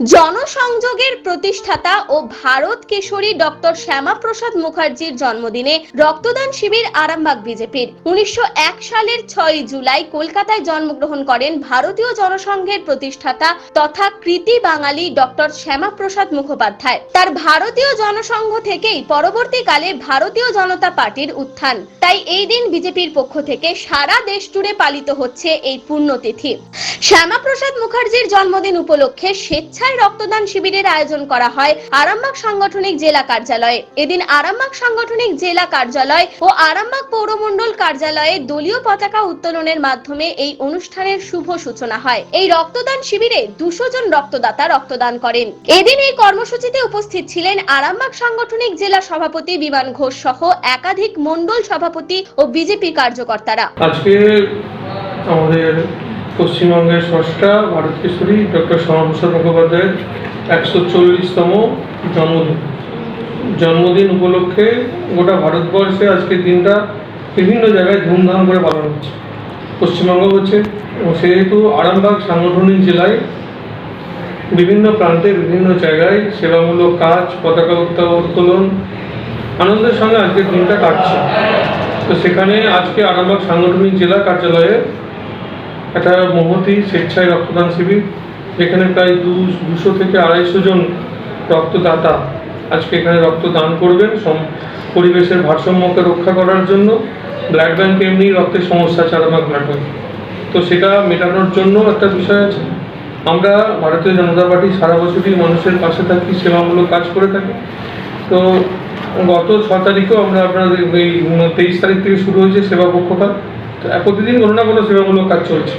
জনসংযোগের প্রতিষ্ঠাতা ও ভারত কেশরী ডক্টর শ্যামাপ্রসাদ মুখার্জির জন্মদিনে রক্তদান শিবির আরামবাগ বিজেপির। উনিশশো সালের ছয় জুলাই কলকাতায় জন্মগ্রহণ করেন ভারতীয় জনসংঘের প্রতিষ্ঠাতা তথা কৃতি বাঙালি ডক্টর শ্যামাপ্রসাদ মুখোপাধ্যায়। তার ভারতীয় জনসংঘ থেকেই পরবর্তীকালে ভারতীয় জনতা পার্টির উত্থান। তাই এই দিন বিজেপির পক্ষ থেকে সারা দেশ জুড়ে পালিত হচ্ছে এই পুণ্যতিথি শ্যামাপ্রসাদ মুখার্জির জন্মদিন উপলক্ষে স্বেচ্ছায় রক্তদান শিবিরের আয়োজন করা হয় আরামবাগ সাংগঠনিক জেলা কার্যালয়ে। এদিন আরামবাগ সাংগঠনিক জেলা কার্যালয় ও আরামবাগ পৌরমণ্ডল কার্যালয়ে দলীয় পতাকা উত্তোলনের মাধ্যমে এই অনুষ্ঠানের শুভ সূচনা হয়। এই রক্তদান শিবিরে দুশো জন রক্তদাতা রক্তদান করেন। এদিন এই কর্মসূচিতে উপস্থিত ছিলেন আরামবাগ সাংগঠনিক জেলা সভাপতি বিমান ঘোষ সহ একাধিক মণ্ডল সভাপতি ও বিজেপি কার্যকর্তারা। আজকে আমাদের পশ্চিমবঙ্গের স্রষ্টা ভারত কেশরী ডক্টর শ্যামাপ্রসাদ মুখোপাধ্যায়ের একশো চল্লিশতম জন্মদিন। জন্মদিন উপলক্ষে গোটা ভারতবর্ষে আজকের দিনটা বিভিন্ন জায়গায় ধুমধাম করে পালন হচ্ছে। পশ্চিমবঙ্গ হচ্ছে সেহেতু আরামবাগ, সাংগঠনিক জেলায় বিভিন্ন প্রান্তে বিভিন্ন জায়গায় সেবামূলক কাজ, পতাকা উত্তা- উত্তোলন, আনন্দের সঙ্গে আজকের দিনটা কাটছে। তো সেখানে আজকে আরামবাগ, সাংগঠনিক জেলা কার্যালয়ে একটা মহতি স্বেচ্ছায় রক্তদান শিবির। যেখানে প্রায় দু, দুশো থেকে আড়াইশো জন রক্তদাতা আজকে এখানে রক্তদান করবেন। পরিবেশের ভারসাম্যকে রক্ষা করার জন্য ব্লাড ব্যাংক এমনি রক্তের সমস্যা আরামবাগ ব্লাড ব্যাংক তো সেটা মেটানোর জন্য একটা বিষয় আছে। আমরা ভারতীয় জনতা পার্টি সারা বছরই মানুষের পাশে থাকি, সেবামূলক কাজ করে থাকি। তো গত ছ তারিখেও আমরা আপনাদের এই তেইশ তারিখ থেকে শুরু হয়েছে সেবা পক্ষপাত। তো প্রতিদিন কোনো না কোনো সেবামূলক কাজ চলছে।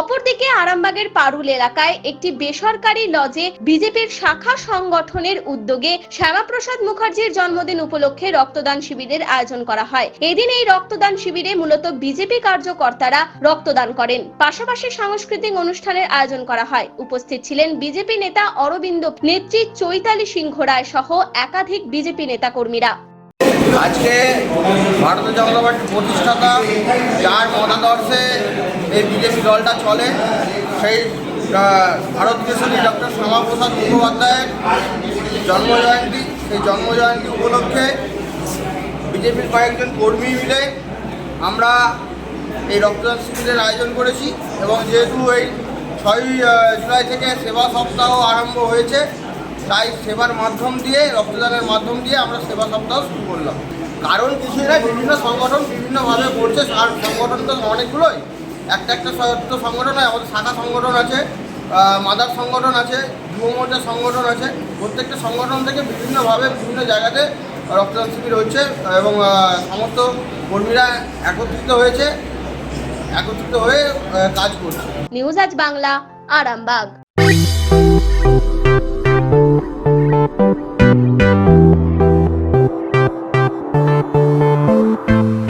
অপরদিকে আরামবাগের পারুল এলাকায় একটি বেসরকারি লজে বিজেপির শাখা সংগঠনের উদ্যোগে শ্যামাপ্রসাদ মুখার্জির জন্মদিন উপলক্ষে রক্তদান শিবিরের আয়োজন করা হয়। এদিন এই রক্তদান শিবিরে মূলত বিজেপি কার্যকর্তারা রক্তদান করেন। পাশাপাশি সাংস্কৃতিক অনুষ্ঠানের আয়োজন করা হয়। উপস্থিত ছিলেন বিজেপি নেতা অরবিন্দ, নেত্রী চৈতালি সিংহ রায় সহ একাধিক বিজেপি নেতা কর্মীরা আজকে ভারতীয় জনতা পার্টির প্রতিষ্ঠাতা যার মতাদর্শে এই বিজেপি দলটা চলে সেই আহ, ভারত কেশরী ডক্টর শ্যামাপ্রসাদ মুখোপাধ্যায়ের জন্মজয়ন্তী। সেই জন্মজয়ন্তী উপলক্ষে বিজেপির কয়েকজন কর্মী মিলে আমরা এই রক্তদান শিবিরের আয়োজন করেছি এবং যেহেতু এই ছয়ই জুলাই থেকে সেবা সপ্তাহ আরম্ভ হয়েছে তাই সেবার মাধ্যম দিয়ে, রক্তদানের মাধ্যম দিয়ে আমরা সেবা সপ্তাহ শুরু করলাম। কারণ নয় বিভিন্ন সংগঠন বিভিন্নভাবে করছে, আর সংগঠন তো অনেকগুলোই। একটা একটা সংগঠন হয় আমাদের শাখা সংগঠন আছে মাদার সংগঠন আছে, যুব মোর্চা সংগঠন আছে। প্রত্যেকটা সংগঠন থেকে বিভিন্নভাবে বিভিন্ন জায়গাতে রক্তদান শিবির হচ্ছে, এবং সমস্ত কর্মীরা একত্রিত হয়েছে, একত্রিত হয়ে কাজ করছে। নিউজ আজ বাংলা, আরামবাগ।